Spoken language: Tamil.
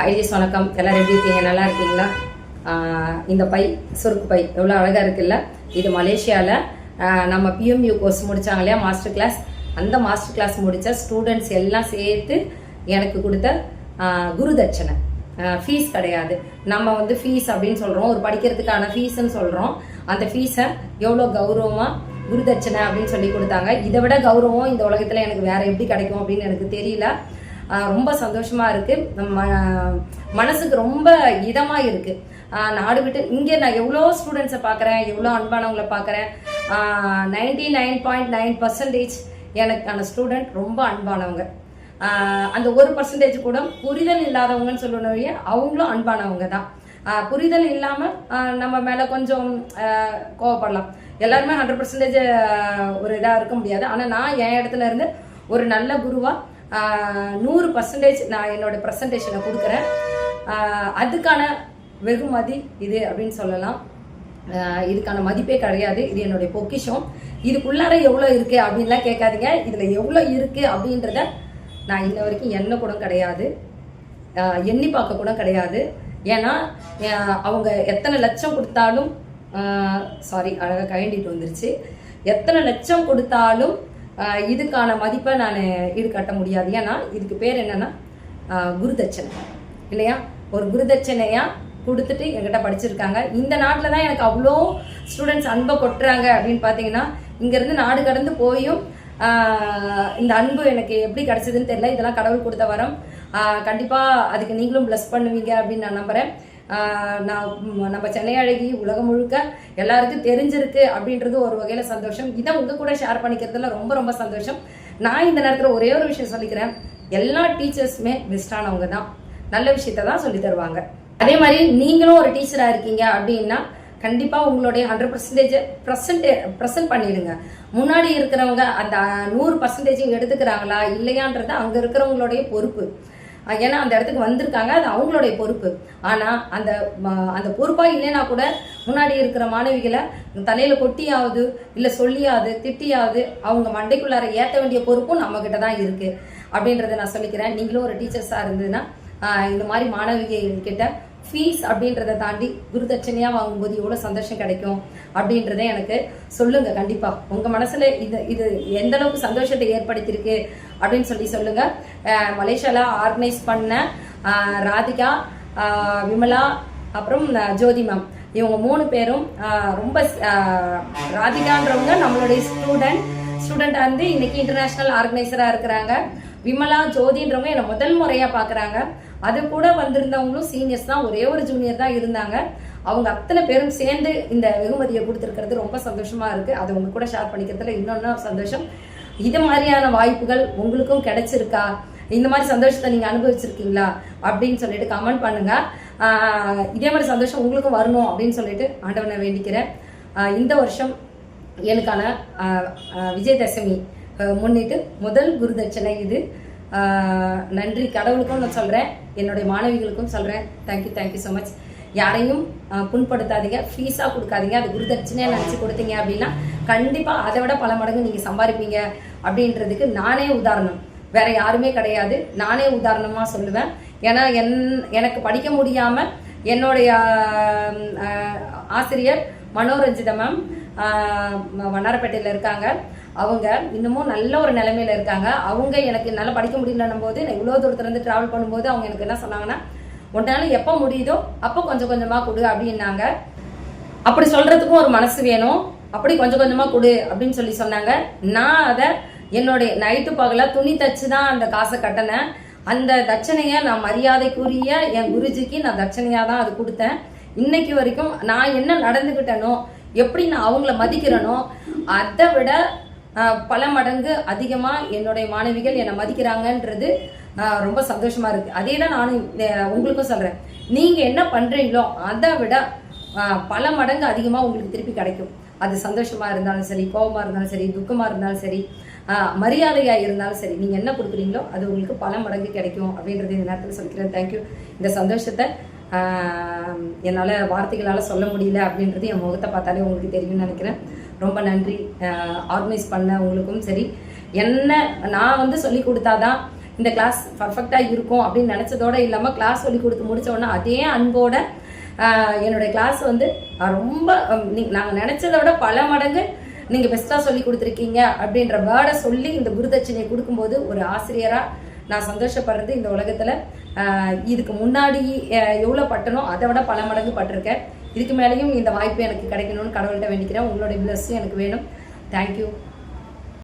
ஹைடிஸ் வணக்கம். எல்லாரும் எப்படி இருக்கீங்க? நல்லா இருக்கீங்களா? இந்த பை சுருக்கு பை எவ்வளோ அழகாக இருக்குல்ல? இது மலேசியாவில் நம்ம பிஎம்யூ கோர்ஸ் முடித்தாங்க இல்லையா? மாஸ்டர் கிளாஸ் அந்த மாஸ்டர் கிளாஸ் முடித்த ஸ்டூடெண்ட்ஸ் எல்லாம் சேர்த்து எனக்கு கொடுத்த குருதட்சணை குரு தட்சணை. ஃபீஸ் கிடையாது. நம்ம வந்து ஃபீஸ் அப்படின்னு சொல்கிறோம் ஒரு படிக்கிறதுக்கான ஃபீஸ்ன்னு சொல்கிறோம் அந்த ஃபீஸை எவ்வளோ கௌரவமாக குருதட்சணை அப்படின்னு சொல்லி கொடுத்தாங்க. இதை விட கௌரவம் இந்த உலகத்தில் எனக்கு வேறு எப்படி கிடைக்கும் அப்படின்னு எனக்கு தெரியல. ரொம்ப சந்தோஷமா இருக்கு. நம்ம மனசுக்கு ரொம்ப இதமா இருக்கு. நாடு விட்டு இங்கே நான் எவ்வளோ ஸ்டூடெண்ட்ஸை பார்க்குறேன் எவ்வளோ அன்பானவங்களை பார்க்குறேன் ninety nine point nine percentage எனக்கான ஸ்டூடெண்ட் ரொம்ப அன்பானவங்க. அந்த ஒரு பர்சன்டேஜ் கூட புரிதல் இல்லாதவங்கன்னு சொல்லணும் அவங்களும் அன்பானவங்க தான். புரிதல் இல்லாமல் நம்ம மேலே கொஞ்சம் கோவப்படலாம். எல்லாருமே ஹண்ட்ரட் பர்சன்டேஜ் ஒரு இதாக இருக்க முடியாது. ஆனால் நான் என் இடத்துல இருந்து ஒரு நல்ல குருவாக நூறு பர்சன்டேஜ் நான் என்னோட ப்ரெசன்டேஷனை கொடுக்குறேன். அதுக்கான வெகுமதி இது அப்படின்னு சொல்லலாம். இதுக்கான மதிப்பே கிடையாது. இது என்னுடைய பொக்கிஷம். இதுக்குள்ளார எவ்வளோ இருக்கு அப்படின்லாம் கேட்காதீங்க. இதில் எவ்வளோ இருக்கு அப்படின்றத நான் இன்ன வரைக்கும் எண்ண கூட கிடையாது. எண்ணி பார்க்க கூட கிடையாது. ஏன்னா அவங்க எத்தனை லட்சம் கொடுத்தாலும் சாரி அழகாக கயண்டிட்டு வந்துருச்சு. எத்தனை லட்சம் கொடுத்தாலும் இதுக்கான மதிப்பை நான் ஈடுகட்ட முடியாது. ஏன்னா இதுக்கு பேர் என்னன்னா குருதட்சணை. இல்லையா? ஒரு குருதட்சணையா கொடுத்துட்டு என்கிட்ட படிச்சிருக்காங்க. இந்த நாட்டில் தான் எனக்கு அவ்வளோ ஸ்டூடெண்ட்ஸ் அன்பை கொட்டுறாங்க அப்படின்னு பார்த்தீங்கன்னா இங்கேருந்து நாடு கடந்து போயும் இந்த அன்பு எனக்கு எப்படி கிடச்சிதுன்னு தெரியல. இதெல்லாம் கடவுள் கொடுத்த வரம். கண்டிப்பாக அதுக்கு நீங்களும் ப்ளஸ் பண்ணுவீங்க அப்படின்னு நான் நம்புறேன். நான் நம்ம சென்னை அழகி உலகம் முழுக்க எல்லாருக்கும் தெரிஞ்சிருக்கு அப்படின்றது ஒரு வகையில சந்தோஷம். இதை உங்க கூட ஷேர் பண்ணிக்கிறதுல ரொம்ப ரொம்ப சந்தோஷம். நான் இந்த நேரத்தில் ஒரே ஒரு விஷயம் சொல்லிக்கிறேன். எல்லா டீச்சர்ஸுமே பெஸ்டானவங்க தான். நல்ல விஷயத்த தான் சொல்லி தருவாங்க. அதே மாதிரி நீங்களும் ஒரு டீச்சரா இருக்கீங்க அப்படின்னா கண்டிப்பா உங்களுடைய ஹண்ட்ரட் பர்சன்டேஜ் ப்ரெசன்ட் ப்ரெசென்ட் பண்ணிடுங்க. முன்னாடி இருக்கிறவங்க அந்த நூறு பர்சன்டேஜ் எடுத்துக்கிறாங்களா இல்லையான்றது அங்க இருக்கிறவங்களுடைய பொறுப்பு. ஏன்னா அந்த இடத்துக்கு வந்திருக்காங்க அது அவங்களுடைய பொறுப்பு. ஆனால் அந்த அந்த பொறுப்பாக இல்லைன்னா கூட முன்னாடி இருக்கிற மாணவிகளை தலையில் கொட்டியாவது இல்லை சொல்லியாவது திட்டியாவது அவங்க மண்டைக்குள்ளார ஏற்ற வேண்டிய பொறுப்பும் நம்மக்கிட்ட தான் இருக்குது அப்படின்றத நான் சொல்லிக்கிறேன். நீங்களும் ஒரு டீச்சர்ஸாக இருந்ததுன்னா இந்த மாதிரி மாணவிகள் கிட்ட ஃபீஸ் அப்படின்றத தாண்டி குருதட்சணையாக வாங்கும்போது எவ்வளோ சந்தோஷம் கிடைக்கும் அப்படின்றத எனக்கு சொல்லுங்கள் கண்டிப்பாக உங்கள் மனசில் இது இது எந்த அளவுக்கு சந்தோஷத்தை ஏற்படுத்தியிருக்கு அப்படின்னு சொல்லி சொல்லுங்கள் மலேசியாவில் ஆர்கனைஸ் பண்ண ராதிகா விமலா அப்புறம் ஜோதி மேம் இவங்க மூணு பேரும் ரொம்ப ராதிகான்றவங்க நம்மளுடைய ஸ்டூடெண்ட் ஸ்டூடெண்ட் வந்து இன்னைக்கு இன்டர்நேஷனல் ஆர்கனைசராக இருக்கிறாங்க. விமலா ஜோதின்றவங்க என்னை முதல் முறையாக பார்க்குறாங்க அது கூட வந்திருந்தவங்களும் சீனியர்ஸ் தான் ஒரே ஒரு ஜூனியர் தான் இருந்தாங்க. அவங்க அத்தனை பேரும் சேர்ந்து இந்த வெகுமதியை கொடுத்துருக்கிறது ரொம்ப சந்தோஷமா இருக்கு. அது உங்க கூட ஷேர் பண்ணிக்கிறதுல இன்னொன்னு சந்தோஷம். இது மாதிரியான வாய்ப்புகள் உங்களுக்கும் கிடைச்சிருக்கா? இந்த மாதிரி சந்தோஷத்தை நீங்க அனுபவிச்சிருக்கீங்களா? அப்படின்னு சொல்லிட்டு கமெண்ட் பண்ணுங்க. இதே மாதிரி சந்தோஷம் உங்களுக்கும் வரணும் அப்படின்னு சொல்லிட்டு ஆண்டவனை வேண்டிக்கிறேன். இந்த வருஷம் எனக்கான விஜயதசமி முன்னிட்டு முதல் குருதட்சணை இது. நன்றி. கடவுளுக்கும் நான் சொல்கிறேன் என்னுடைய மாணவிகளுக்கும் சொல்கிறேன் தேங்க்யூ தேங்க்யூ ஸோ மச் யாரையும் புண்படுத்தாதீங்க. ஃபீஸாக கொடுக்காதீங்க. அது குருதட்சணையாக நினச்சி கொடுத்தீங்க அப்படின்னா கண்டிப்பாக அதை விட பல மடங்கு நீங்கள் சம்பாதிப்பீங்க அப்படின்றதுக்கு நானே உதாரணம். வேற யாருமே கிடையாது. நானே உதாரணமாக சொல்லுவேன். ஏன்னா என் எனக்கு படிக்க முடியாமல் என்னுடைய ஆசிரியர் மனோரஞ்சிதா மேம் வண்ணாரப்பேட்டையில் இருக்காங்க. அவங்க இன்னமும் நல்ல ஒரு நிலைமையில இருக்காங்க. அவங்க எனக்கு நல்லா படிக்க முடியலன்னும் போது நான் இவ்வளோ தூரத்துலேருந்து ட்ராவல் பண்ணும்போது அவங்க எனக்கு என்ன சொன்னாங்கன்னா உன்னால எப்போ முடியுதோ அப்போ கொஞ்சம் கொஞ்சமாக கொடு அப்படின்னாங்க. அப்படி சொல்றதுக்கும் ஒரு மனசு வேணும். அப்படி கொஞ்சம் கொஞ்சமா கொடு அப்படின்னு சொல்லி சொன்னாங்க. நான் அதை என்னுடைய நைட்டு பகலா துணி தச்சு தான் அந்த காசை கட்டினேன். அந்த தட்சணைய நான் மரியாதைக்குரிய என் குருஜிக்கு நான் தட்சணையா தான் அது கொடுத்தேன். இன்னைக்கு வரைக்கும் நான் என்ன நடந்துக்கிட்டேனோ எப்படி நான் அவங்கள மதிக்கிறேனோ அதை விட பல மடங்கு அதிகமா என்னுடைய மாணவிகள் என்னை மதிக்கிறாங்கன்றது ரொம்ப சந்தோஷமா இருக்கு. அதே தான் நானும் உங்களுக்கும் சொல்றேன். நீங்க என்ன பண்றீங்களோ அதை விட பல மடங்கு அதிகமாக உங்களுக்கு திருப்பி கிடைக்கும். அது சந்தோஷமா இருந்தாலும் சரி கோபமா இருந்தாலும் சரி துக்கமா இருந்தாலும் சரி மரியாதையாக மரியாதையா இருந்தாலும் சரி நீங்க என்ன கொடுக்குறீங்களோ அது உங்களுக்கு பல மடங்கு கிடைக்கும் அப்படின்றது இந்த நேரத்தில் சொல்லிக்கிறேன். தேங்க்யூ இந்த சந்தோஷத்தை என்னால் வார்த்தைகளால் சொல்ல முடியல அப்படின்றது என் முகத்தை பார்த்தாலே உங்களுக்கு தெரியும்னு நினைக்கிறேன். ரொம்ப நன்றி ஆர்கனைஸ் பண்ண உங்களுக்கும் சரி. என்ன நான் வந்து சொல்லி கொடுத்தாதான் இந்த கிளாஸ் பர்ஃபெக்டாக இருக்கும் அப்படின்னு நினைச்சதோட இல்லாமல் கிளாஸ் சொல்லி கொடுத்து முடிச்ச உடனே அதே அன்போட என்னுடைய கிளாஸ் வந்து ரொம்ப நாங்கள் நினச்சதை விட பல மடங்கு நீங்கள் பெஸ்ட்டாக சொல்லி கொடுத்துருக்கீங்க அப்படின்ற வேர்டை சொல்லி இந்த குருதட்சணையை கொடுக்கும்போது ஒரு ஆசிரியராக நான் சந்தோஷப்படுறது இந்த உலகத்தில். இதுக்கு முன்னாடி எவ்வளோ பட்டனோ அதை விட பல மடங்கு பட்டிருக்கேன். இதுக்கு மேலேயும் இந்த வாய்ப்பு எனக்கு கிடைக்கணும்னு கடவுள்கிட்ட வேண்டிக்கிறேன். உங்களுடைய பிளஸ்ஸும் எனக்கு வேணும். தேங்க்யூ